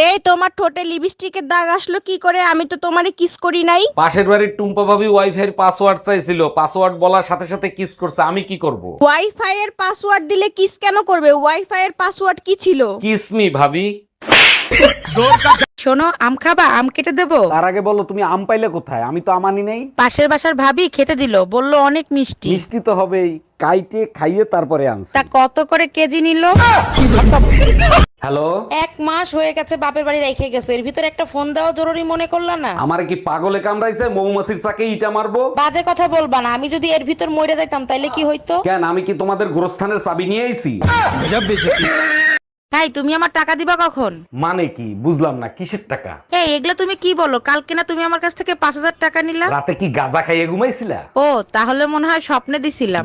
এই তোমার ঠোঁটে লিপস্টিকের দাগ আসলো কি করে? আমি তো তোমারে কিস করি নাই। পাশের বাড়ির টুম্পা ভাবি ওয়াইফাই এর পাসওয়ার্ড চাইছিল। পাসওয়ার্ড বলার সাথে সাথে কিস করছে আমি কি করব? ওয়াইফাই এর পাসওয়ার্ড দিলে কিস কেন করবে? ওয়াইফাই এর পাসওয়ার্ড কি ছিল? কিস মি ভাবি। শোনো আম খাবা? আম কেটে দেবো? তার আগে বলো তুমি আম পাইলে কোথায়? আমি তো আমানি নেই। পাশের বাসার ভাবি খেতে দিল বলল অনেক মিষ্টি। মিষ্টি তো হবেই কাইটে খাইয়ে তারপরে আনছি। তা কত করে কেজি নিল? হ্যালো? এক মাস হয়ে গেছে বাপের বাড়ি রেখে গেছো এর ভিতরে একটা ফোন দেওয়া জরুরি মনে করলা না? আমারে কি পাগলে কামড়াইছে? মৌমাছির চাকে ইটা মারবো? বাজে কথা বলবা না আমি যদি এর ভিতর মরে যাইতাম তাইলে কি হইতো? কেন আমি কি তোমাদের গোরস্থানের চাবি নিয়ে আইছি? ভাই তুমি আমার টাকা দিবা কখন? মানে কি? বুঝলাম না কিসের টাকা? এই এগুলা তুমি কি বলো? কালকে না তুমি আমার কাছ থেকে পাঁচ হাজার টাকা নিলা? রাতে কি গাজা খাইয়ে ঘুমাইছিলা? ও তাহলে মনে হয় স্বপ্নে দিছিলাম।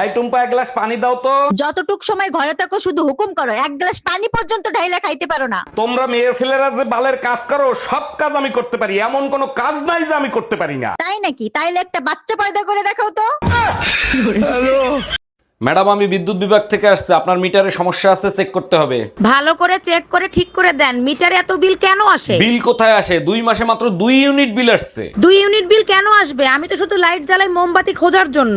এই টুম্পা এক গ্লাস পানি দাও তো। যতটুক সময় ঘরে থাকো শুধু হুকুম করো এক গ্লাস পানি পর্যন্ত ঢাইলা খাইতে পারো না। তোমরা মেয়ে ছেলেরা যে বালের কাজ করো সব কাজ আমি করতে পারি এমন কোনো কাজ নাই যে আমি করতে পারি না। তাই নাকি? তাইলে একটা বাচ্চা পয়দা করে দেখাও তো। ম্যাডাম আমি বিদ্যুৎ বিভাগ থেকে আসছে আপনার মিটারে সমস্যা আছে চেক করতে হবে। ভালো করে চেক করে ঠিক করে দেন মিটারে এত বিল কেন আসে? বিল কোথায় আসে? দুই মাসে মাত্র দুই ইউনিট বিল আসছে। দুই ইউনিট বিল কেন আসবে? আমি তো শুধু লাইট জ্বালাই মোমবাতি খোঁজার জন্য।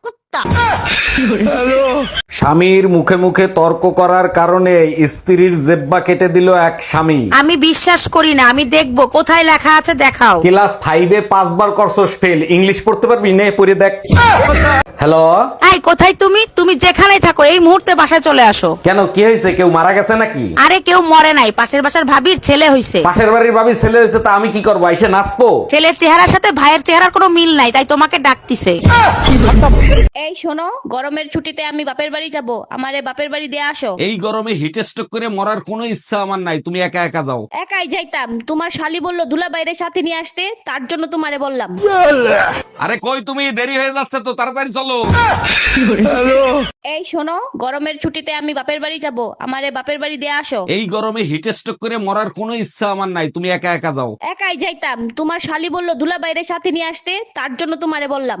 স্বামীর মুখে মুখে তর্ক করার কারণে স্ত্রীর জেব্বা কেটে দিল এক স্বামী। আমি বিশ্বাস করি না আমি দেখব কোথায় লেখা আছে দেখাও। ক্লাস ফাইভে পাঁচবার করছস ফেল ইংলিশ পড়তে পারবি? নে পড়ে দেখ। হ্যালো এই কোথায় তুমি? তুমি যেখানেই থাকো এই মুহূর্তে বাসায় চলে আসো। কেন কি হয়েছে? কেউ মারা গেছে নাকি? আরে কেউ মরে নাই। পাশের বাসার ভাবির ছেলে হইছে। পাশের বাড়ির ভাবির ছেলে হয়েছে তা আমি কি করব? এসে নাচবো? ছেলের চেহারার সাথে ভাইয়ের চেহারার কোনো মিল নাই তাই তোমাকে ডাকতিছে। এই শোনো গরমের ছুটিতে আমি বাপের বাড়ি যাব। আমারে বাপের বাড়ি দিয়ে আসো। এই গরমে হিট স্ট্রোক করে মরার কোনো ইচ্ছা আমার নাই তুমি একা একা যাও। একাই যাইতাম। তোমার শালি বলল দুলা বাইরে সাথে নিয়ে আসতে তার জন্য তোমারে বললাম। আরে কই তুমি? দেরি হয়ে যাচ্ছে তো তাড়াতাড়ি চলো। এই শোনো গরমের ছুটিতে আমি বাপের বাড়ি যাব। আমারে বাপের বাড়ি দিয়ে আসো। এই গরমে হিট স্ট্রোক করে মরার কোনো ইচ্ছা আমার নাই তুমি একা একা যাও। একাই যাইতাম। তোমার শালি বলল দুলা বাইরে সাথে নিয়ে আসতে তার জন্য তোমারে বললাম।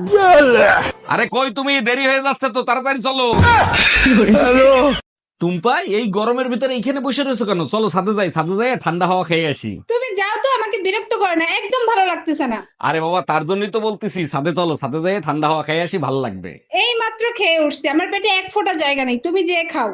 আরে কই তুমি? দেরি হয়ে যাচ্ছে তো তাড়াতাড়ি চলো। টুম্পা এই গরমের ভিতরে এইখানে বসে রয়েছো কেন? চলো সাথে যাই সাথে যাই ঠান্ডা হাওয়া খেয়ে আসি। বিরক্ত করো না একদম ভালো লাগতেছে না। আরে বাবা তার জন্যই তো বলতেছি ছাদে চলো ছাদে যাই ঠান্ডা হাওয়া খেয়ে আসি ভালো লাগবে। এই মাত্র খেয়ে উঠছি আমার পেটে এক ফোঁটা জায়গা নেই তুমি যে খাও।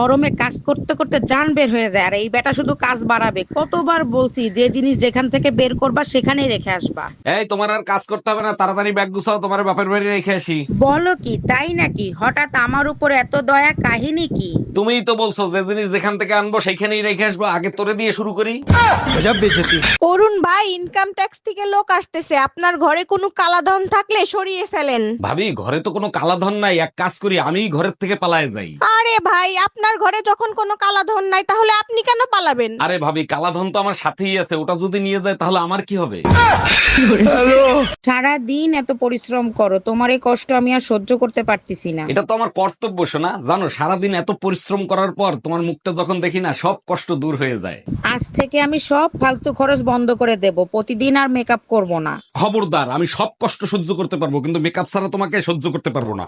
গরমে কাজ করতে করতে জান বের হয়ে যায় আর এই বেটা শুধু কাজ বাড়াবে। কতবার বলছি যে জিনিস যেখান থেকে বের করবা সেখানেই রেখে আসবা। এই তোমার আর কাজ করতে হবে না তাড়াতাড়ি ব্যাগ গুছাও তোমার বাপের বাড়ি রেখে আসি। বলো কি তাই নাকি? হঠাৎ আমার উপর এত দয়া কাহিনী কি? তুমিই তো বলছো যে জিনিস যেখান থেকে আনব সেখানেই রেখে আসব আগে তোরে দিয়ে শুরু করি। অরুণ ভাই ইনকাম ট্যাক্স থেকে লোক আসতেছে। আপনার ঘরে কোনো কালাধন থাকলে সরিয়ে ফেলেন। ভাবি ঘরে তো কোনো কালাধন নাই। এক কাজ করি আমি ঘরের থেকে পালায় যাই। আরে ভাই আপনার ঘরে যখন কোনো কালাধন নাই তাহলে আপনি কেন পালাবেন? আরে ভাবি কালাধন তো আমার সাথেই আছে। ওটা যদি নিয়ে যায় তাহলে আমার কি হবে? সারা দিন এত পরিশ্রম করো তোমার এই কষ্ট আমি আর সহ্য করতে পারতেছি না। এটা তো আমার কর্তব্য শোনা জানো সারাদিন এত পরিশ্রম করার পর তোমার মুখটা যখন দেখি না সব কষ্ট দূর হয়ে যায়। আজ থেকে আমি সব ফালতু খরচ বন্ধ করে দেব প্রতিদিন আর মেকআপ করব না। খবরদার আমি সব কষ্ট সহ্য করতে পারব কিন্তু মেকআপ ছাড়া তোমাকে সহ্য করতে পারব না।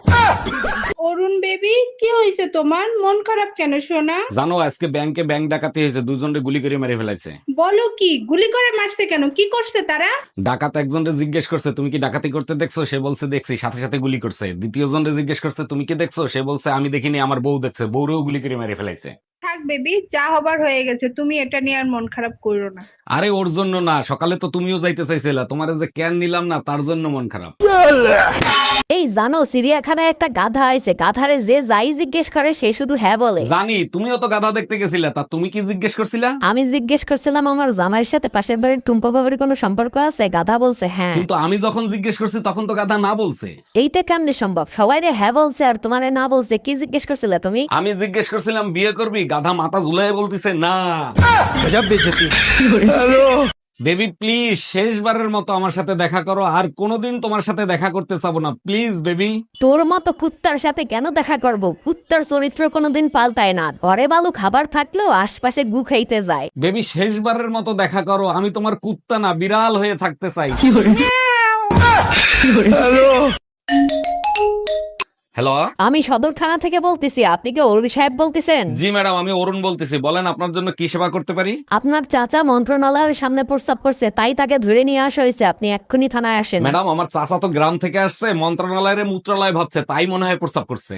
অরুণ বেবি কি হয়েছে তোমার? মন খারাপ কেন সোনা? জানো আজকে ব্যাংকে ব্যাংক ডাকাতি হয়েছে দুজনরে গুলি করে মেরে ফেলাইছে। বলো কি গুলি করে মারছে কেন? কি করছে তারা? ডাকাত একজনরে জিজ্ঞেস করছে তুমি কি ডাকাতি করতে দেখছ? সে বলছে দেখছি। সাথে সাথে গুলি করছে। দ্বিতীয় জনরে জিজ্ঞেস করছে তুমি কি দেখছ? সে বলছে আমি দেখিনি আমার বউ দেখছে। বউরেও গুলি করে মেরে ফেলাইছে। থাক বেবি যা হবার হয়ে গেছে। তুমি এটা নিয়ে আর মন খারাপ করো না। আরে ওর জন্য না সকালে তো তুমিও যাইতে চাইছিলা। তোমার যে ক্যান নিলাম না তার জন্য মন খারাপ। এই জানো চিড়িয়াখানায় একটা গাধা আছে গাধারে যে যাই জিজ্ঞেস করে সে শুধু হ্যাঁ বলে। জানি তুমিও তো গাধা দেখতে গেছিলা। তা তুমি কি জিজ্ঞেস করছিলা? আমি জিজ্ঞেস করছিলাম আমার জামাইয়ের সাথে পাশের বাড়ির টুম্পা বাবার কোনো সম্পর্ক আছে? গাধা বলছে হ্যাঁ। কিন্তু আমি যখন জিজ্ঞেস করছি তখন তো গাধা না বলছে। এইটা কেমনে সম্ভব? সবাই রে হ্যাঁ বলছে আর তোমারে না বলছে কি জিজ্ঞেস করছিলে তুমি? আমি জিজ্ঞেস করছিলাম বিয়ে করবি? গাধা মাথা ঝুলাই বলতিছে না। বেবি প্লিজ শেষবারের মতো আমার সাথে দেখা করো আর কোনোদিন তোমার সাথে দেখা করতে চাবো না। Please baby. তোর মতো কুত্তার সাথে কেন দেখা করব? কুত্তার চরিত্র কোনোদিন পাল্টায় না। ঘরে বালু খাবার থাকলেও আশপাশে গু খাইতে যায়। বেবি শেষবারের মতো দেখা করো আমি তোমার কুত্তা না বিড়াল হয়ে থাকতে চাই। হ্যালো আমি সদর থানা থেকে বলতেছি আপনি কি অরুণ সাহেব বলতেছেন? জি ম্যাডাম আমি অরুণ বলতেছি। বলেন আপনার জন্য কি সেবা করতে পারি? আপনার চাচা মন্ত্রণালয়ের সামনে প্রস্তাব করছে তাই তাকে ধরে নিয়ে আসা হয়েছে। আপনি এক্ষুনি থানায় আসেন। ম্যাডাম আমার চাচা তো গ্রাম থেকে আসছে মন্ত্রণালয়ের মূত্রালয় ভাবছে তাই মনে হয় প্রস্তাব করছে।